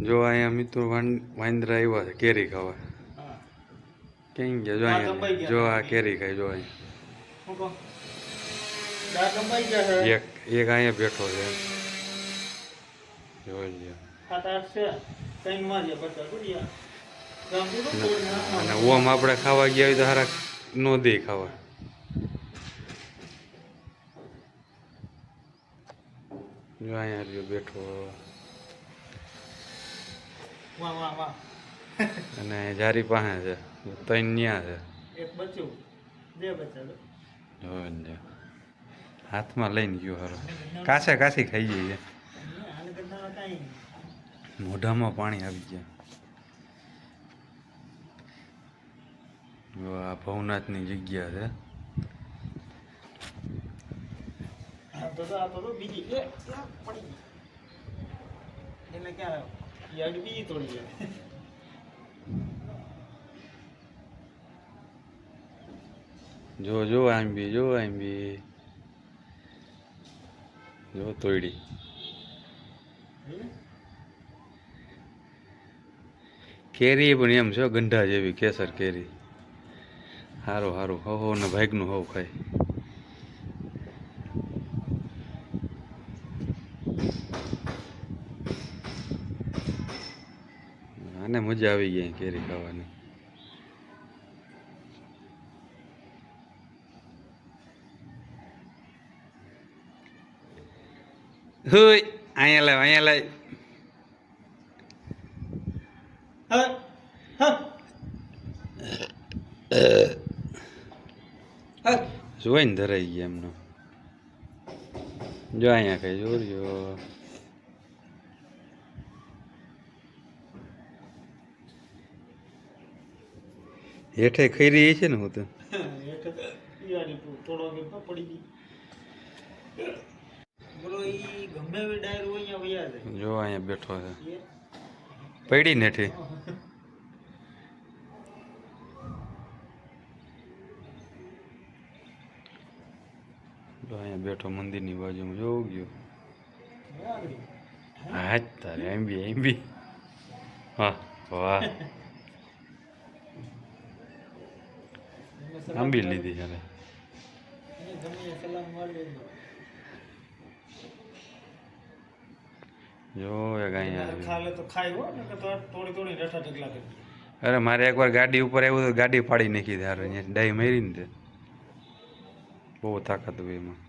જો અહીંયા મિત્રો વાંદરા આવ્યા છે કેરી ખાવા. કેમ ગયા? જો અહીંયા જો આ કેરી ખાય જો અહીંયા. એક એક અહીંયા બેઠો છે. જોઈ લ્યો અને ઓમ આપણે ખાવા ગયા હોય તો હારા નો દે ખાવા. જો અહીંયા બેઠો. અને જારી પાસે છે. ત્રણ ન્યા છે. એક બે બચ્ચા હાથમાં લઈને ગયો હારો. કાસે કાસી ખાઈ જઈએ. મોઢામાં પાણી આવી ગયા. આ ભવનાથની જગ્યા છે. બીજી. એ પડી એટલે ક્યાં યાદ બીજી તોડી જાય જો જો બી જો, આંબી. જો, તોયડી. કેરી પણ એમ છે ગંઢા જેવી, કેસર કેરી. સારું સારું હો, ને ભાગનું હોવ ખાય. આને મજા આવી ગઈ કેરી ખાવાની. હોય અહીંયા લાવ અહીંયા લાવ. જોઈને ધરાઈ ગયા એમનો. જો અહીંયા કઈ જોરજો હેઠે ખાઈ રહી છે ને હું તો. જો અહીંયા બેઠો છે. પડી ને હેઠે. જો અહીંયા બેઠો મંદિરની બાજુમાં જોવું ગયો હા તારે એમ બી એમ બી. હા વાહ. ઢગલા કરી દે. અરે મારે એકવાર ગાડી ઉપર આવ્યું તો ગાડી ફાડી નાખી ત્યારે અહીંયા ડાઈ મારી ને તે. બહુ તાકાત હોય એમાં.